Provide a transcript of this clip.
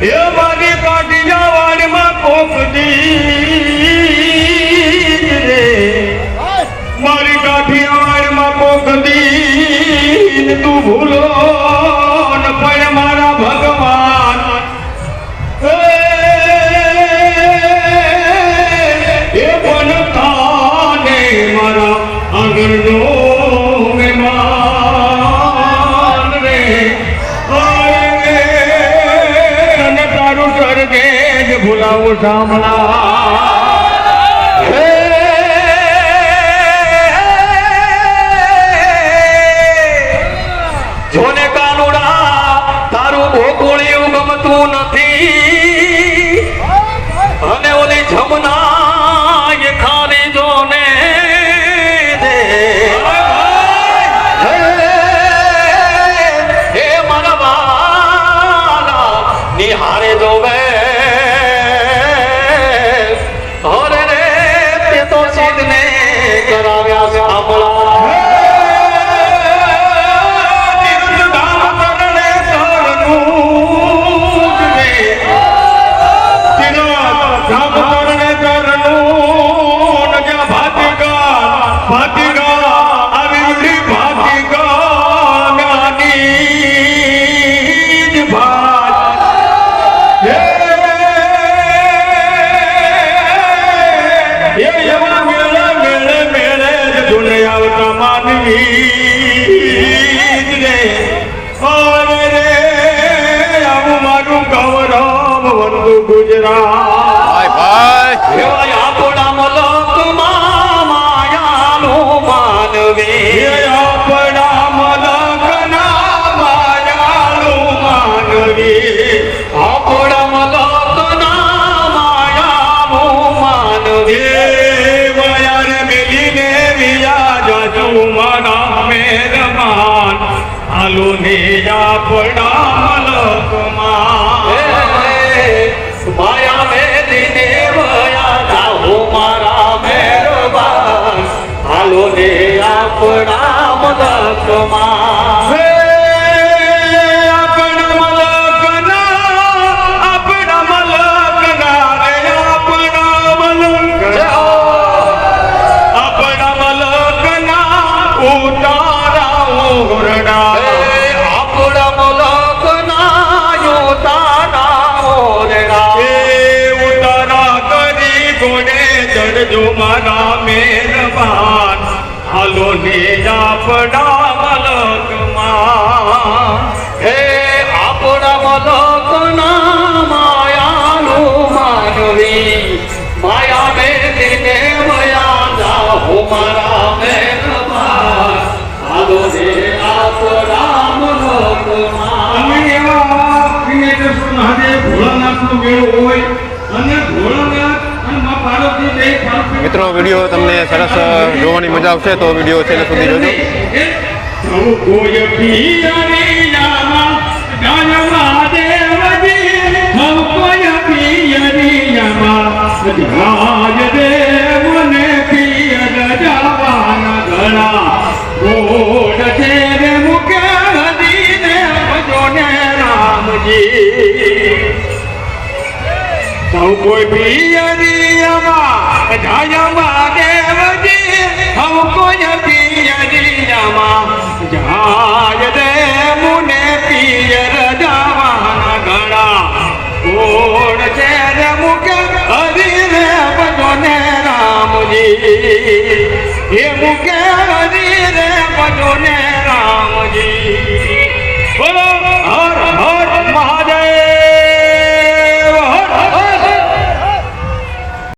એ મારી કાઠિયાવાડમાં કોક દી રે. મારી કાઠિયાવાડમાં દી તું ભૂલો તારું સ્વર્ગે જ ભૂલાવું સાંભળા. નિહારે જોવે આવતા માનવી રે અરે રે આવું મારું ગૌરવ વંદુ ગુજરાત ભાઈ ભાઈ આપણા મલકમાં માયાનું માનવી. મારા મહેરબાન હાલો ને આપણા મલકમાં માયા મેલીને વયા જાહો મારા મહેરબાન હાલો ને આપણા મલકમાં ચડજો મારા મેરબાન હાલો ને આપણા મલકમાં વીડિયો તમને સરસ જોવાની મજા આવશે તો વીડિયો છેલ્લે સુધી જોજો. રામજી. સૌ કોઈ પિયરિયામાં જાયમાં દેવજી સૌ કોઈ પિયરિયામાં જાય દે મુને પિયર જવાના ગળા. કોણ છે રે મુકે હરી રે ભજોને રામજી? હે મુકે હરી રે ભજો